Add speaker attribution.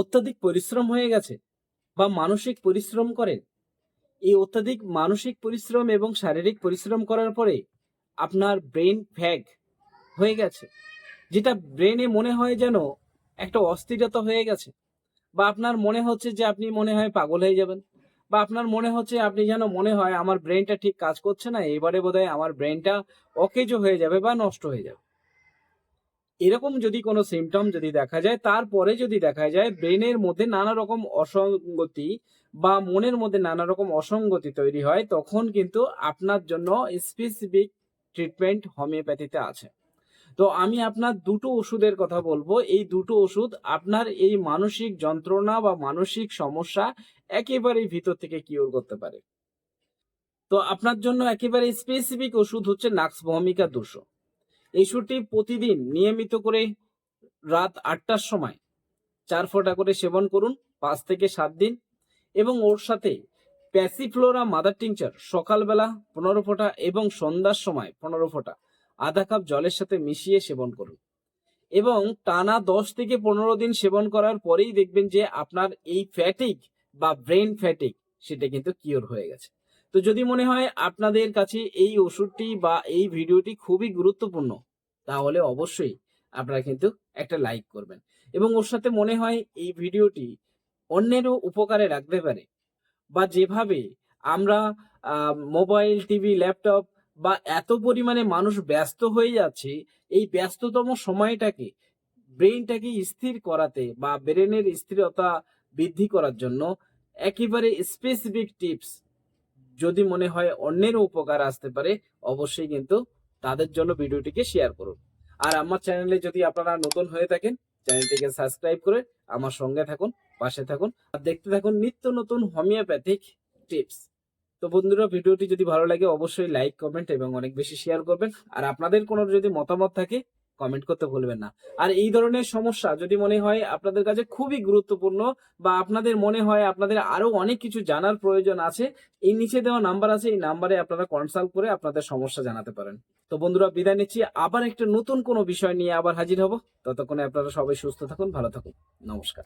Speaker 1: অত্যাধিক পরিশ্রম হয়ে গেছে বা মানসিক পরিশ্রম করেন এই অত্যাধিক মানসিক পরিশ্রম এবং শারীরিক পরিশ্রম করার পরে আপনার ব্রেন ফ্যাগ হয়ে গেছে, যেটা ব্রেনে মনে হয় যেন একটা অস্থিরতা হয়ে গেছে বা আপনার মনে হচ্ছে যে আপনি মনে হয় পাগল হয়ে যাবেন বা আপনার মনে হচ্ছে আপনি যেন মনে হয় আমার ব্রেনটা ঠিক কাজ করছে না, এবারে বোধহয় আমার ব্রেনটা অকেজো হয়ে যাবে বা নষ্ট হয়ে যাবে। এরকম যদি কোনো সিমটম যদি দেখা যায়, তারপরে যদি দেখা যায়, ব্রেনের মধ্যে নানা রকম অসঙ্গতি বা মনের মধ্যে নানা রকম অসঙ্গতি তৈরি হয়, তখন কিন্তু আপনার জন্য স্পেসিফিক ট্রিটমেন্ট হোমিওপ্যাথিতে আছে। তো আমি আপনার দুটো ওষুধের কথা বলব। এই দুটো ওষুধ আপনার এই মানসিক যন্ত্রণা বা মানসিক সমস্যা একেবারেই ভিতর থেকে কিওর করতে পারে। তো আপনার জন্য একেবারে স্পেসিফিক ওষুধ হচ্ছে নাক্স ভূমিকা দুশো। এই প্রতিদিন নিয়মিত করে রাত আটটার সময় চার ফোঁটা করে সেবন করুন, পাঁচ থেকে সাত দিন এবং ওর সাথে প্যাসিফ্লোরা মাদার টিংচার সকালবেলা পনেরো ফোঁটা এবং সন্ধ্যার সময় পনেরো ফোঁটা আধা কাপ জলের সাথে মিশিয়ে সেবন করুন। এবং টানা দশ থেকে পনেরো দিন সেবন করার পরেই দেখবেন যে আপনার এই ফ্যাটিক বা ব্রেন ফ্যাটিক সেটা কিন্তু কিওর হয়ে গেছে। তো যদি মনে হয় আপনাদের কাছে এই ওষুধটি বা এই ভিডিওটি খুবই গুরুত্বপূর্ণ তাহলে অবশ্যই আপনারা কিন্তু একটা লাইক করবেন। এবং ওর সাথে মনে হয় এই ভিডিওটি অন্যেরও উপকারে রাখতে পারে বা যেভাবে আমরা মোবাইল টিভি ল্যাপটপ বা এত পরিমাণে মানুষ ব্যস্ত হয়ে যাচ্ছে, এই ব্যস্ততম সময়টাকে ব্রেইনটাকে স্থির করাতে বা ব্রেনের স্থিরতা বৃদ্ধি করার জন্য একেবারে স্পেসিফিক টিপস যদি মনে হয় অন্যেরও উপকার আসতে পারে, অবশ্যই কিন্তু তাদের জন্য ভিডিওটিকে শেয়ার করুন। আর আমার চ্যানেলে যদি আপনারা নতুন হয়ে থাকেন চ্যানেলটিকে সাবস্ক্রাইব করে আমার সঙ্গে থাকুন, পাশে থাকুন, আর দেখতে থাকুন নিত্য নতুন হোমিওপ্যাথিক টিপস তো বন্ধুরা, ভিডিওটি যদি ভালো লাগে, অবশ্যই লাইক কমেন্ট এবং অনেক বেশি শেয়ার করবেন। আর আপনাদের কোনো যদি মতামত থাকে কমেন্ট করতে ভুলবেন না। আর এই ধরনের সমস্যা যদি মনে হয় আপনাদের কাছে খুবই গুরুত্বপূর্ণ বা আপনাদের মনে হয় আপনাদের আরও অনেক কিছু জানার প্রয়োজন আছে, এই নিচে দেওয়া নাম্বার আছে, এই নাম্বারে আপনারা কনসাল্ট করে আপনাদের সমস্যা জানাতে পারেন। তো বন্ধুরা, বিদায় নিচ্ছি। আবার একটা নতুন কোনো বিষয় নিয়ে আবার হাজির হব। ততক্ষণে আপনারা সবাই সুস্থ থাকুন, ভালো থাকুন। নমস্কার।